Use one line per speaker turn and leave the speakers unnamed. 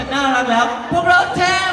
จากน่ารักแล้ว พวกเราแทน